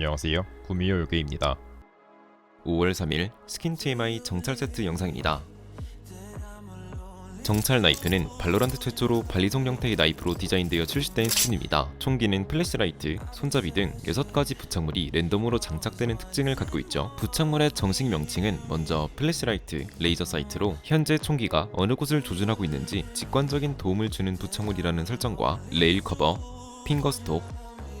안녕하세요. 구미호 요괴입니다. 5월 3일 스킨 TMI 정찰 세트 영상입니다. 정찰 나이프는 발로란트 최초로 발리송 형태의 나이프로 디자인되어 출시된 스킨입니다. 총기는 플래시라이트, 손잡이 등 6가지 부착물이 랜덤으로 장착되는 특징을 갖고 있죠. 부착물의 정식 명칭은 먼저 플래시라이트, 레이저 사이트로 현재 총기가 어느 곳을 조준하고 있는지 직관적인 도움을 주는 부착물이라는 설정과 레일 커버, 핑거 스톡,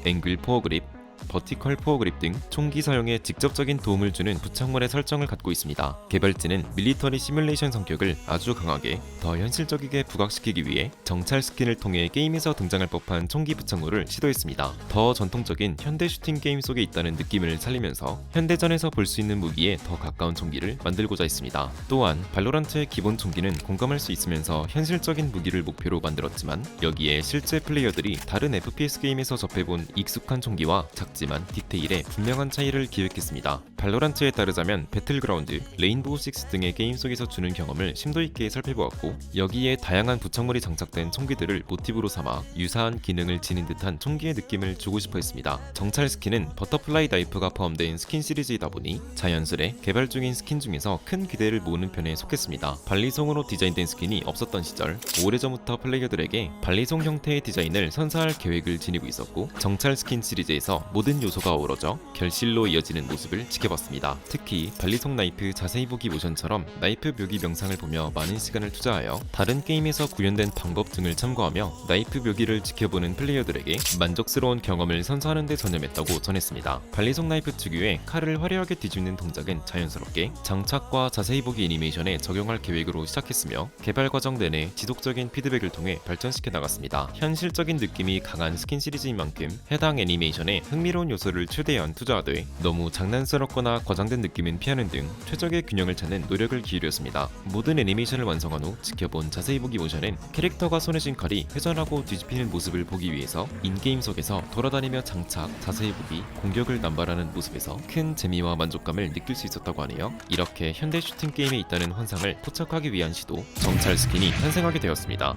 앵글 포어 그립, 버티컬 포어 그립 등 총기 사용에 직접적인 도움을 주는 부착물의 설정을 갖고 있습니다. 개발진은 밀리터리 시뮬레이션 성격을 아주 강하게 더 현실적이게 부각시키기 위해 정찰 스킨을 통해 게임에서 등장할 법한 총기 부착물을 시도했습니다. 더 전통적인 현대 슈팅 게임 속에 있다는 느낌을 살리면서 현대전에서 볼 수 있는 무기에 더 가까운 총기를 만들고자 했습니다. 또한 발로란트의 기본 총기는 공감할 수 있으면서 현실적인 무기를 목표로 만들었지만 여기에 실제 플레이어들이 다른 FPS 게임에서 접해본 익숙한 총기와 작지 만 디테일에 분명한 차이를 기획했습니다. 발로란트에 따르자면 배틀그라운드, 레인보우 식스 등의 게임 속에서 주는 경험을 심도 있게 살펴보았고 여기에 다양한 부착물이 장착된 총기들을 모티브로 삼아 유사한 기능을 지닌 듯한 총기의 느낌을 주고 싶어 했습니다. 정찰 스킨은 버터플라이 나이프가 포함된 스킨 시리즈이다 보니 자연스레 개발 중인 스킨 중에서 큰 기대를 모으는 편에 속했습니다. 발리송으로 디자인된 스킨이 없었던 시절 오래전부터 플레이어들에게 발리송 형태의 디자인을 선사할 계획을 지니고 있었고 정찰 스킨 시리즈에서 모든 요소가 어우러져 결실로 이어지는 모습을 지켜봤습니다. 특히 발리송 나이프 자세히 보기 모션처럼 나이프 묘기 명상을 보며 많은 시간을 투자하여 다른 게임에서 구현된 방법 등을 참고하며 나이프 묘기를 지켜보는 플레이어들에게 만족스러운 경험을 선사하는 데 전념했다고 전했습니다. 발리송 나이프 특유의 칼을 화려하게 뒤집는 동작은 자연스럽게 장착과 자세히 보기 애니메이션에 적용할 계획으로 시작했으며 개발 과정 내내 지속적인 피드백을 통해 발전시켜 나갔습니다. 현실적인 느낌이 강한 스킨 시리즈인 만큼 해당 애니메이션에 흥미로운 요소를 최대한 투자하되 너무 장난스럽거나 과장된 느낌은 피하는 등 최적의 균형을 찾는 노력을 기울였습니다. 모든 애니메이션을 완성한 후 지켜본 자세히 보기 모션은 캐릭터가 손에 쥔 칼이 회전하고 뒤집히는 모습을 보기 위해서 인게임 속에서 돌아다니며 장착, 자세히 보기, 공격을 남발하는 모습에서 큰 재미와 만족감을 느낄 수 있었다고 하네요. 이렇게 현대 슈팅 게임에 있다는 환상을 포착하기 위한 시도 정찰 스킨이 탄생하게 되었습니다.